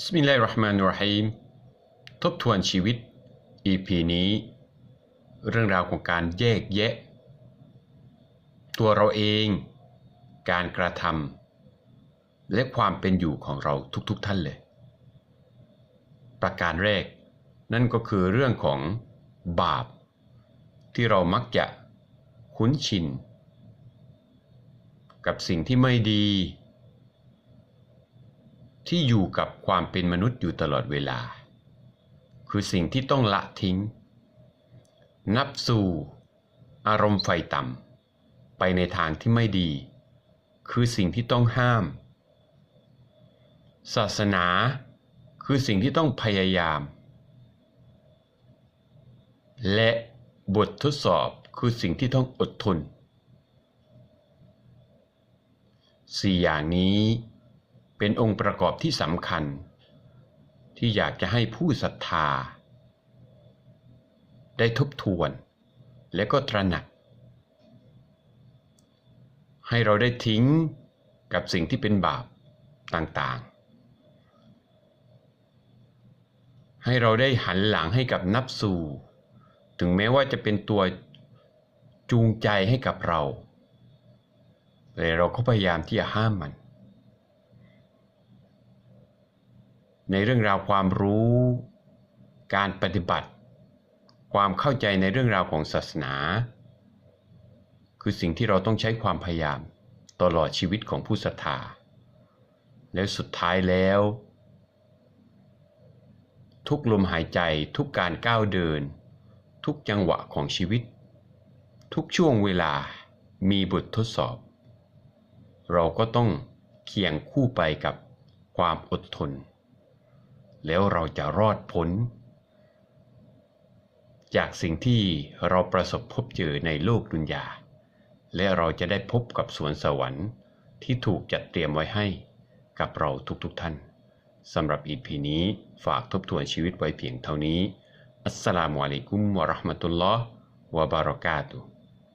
บิสมิลลาฮิรราะห์มานิรฮีมทบทวนชีวิต EP นี้ เรื่องราวของการแยกแยะ ตัวเราเอง การกระทำและความเป็นอยู่ของเราทุกๆทท่านเลย ประการแรก นั่นก็คือเรื่องของบาป ที่เรามักจะคุ้นชิน กับสิ่งที่ไม่ดี ที่อยู่กับความเป็นมนุษย์อยู่ตลอดเวลา คือสิ่งที่ต้องละทิ้ง นับสู่อารมณ์ไฟต่ำไปในทางที่ไม่ดี คือสิ่งที่ต้องห้าม ศาสนาคือสิ่งที่ต้องพยายาม และบททดสอบคือสิ่งที่ต้องอดทนสี่อย่างนี้ เป็นองค์ประกอบที่สำคัญ ที่อยากจะให้ผู้ศรัทธา ได้ทบทวน และก็ตระหนัก ให้เราได้ทิ้งกับสิ่งที่เป็นบาปต่างๆ ให้เราได้หันหลังให้กับนับสู่ ถึงแม้ว่าจะเป็นตัวจูงใจให้กับเราแต่เราก็พยายามที่จะห้ามมัน ในเรื่องราวความรู้ การปฏิบัติ ความเข้าใจในเรื่องราวของศาสนา คือสิ่งที่เราต้องใช้ความพยายามตลอดชีวิตของผู้ศรัทธา แล้วสุดท้ายแล้ว ทุกลมหายใจทุกการก้าวเดิน ทุกจังหวะของชีวิต ทุกช่วงเวลามีบททดสอบ เราก็ต้องเคียงคู่ไปกับความอดทน แล้วเราจะรอดพ้น จากสิ่งที่เราประสบพบเจอในโลกดุนยา และเราจะได้พบกับสวนสวรรค์ที่ถูกจัดเตรียมไว้ให้กับเราทุกๆทท่านสำหรับอีพีนี้ฝากทบทวนชีวิตไว้เพียงเท่านี้ อัสสลามุอะลัยกุมวะราะห์มะตุลลอฮ์วะบารอกาตุ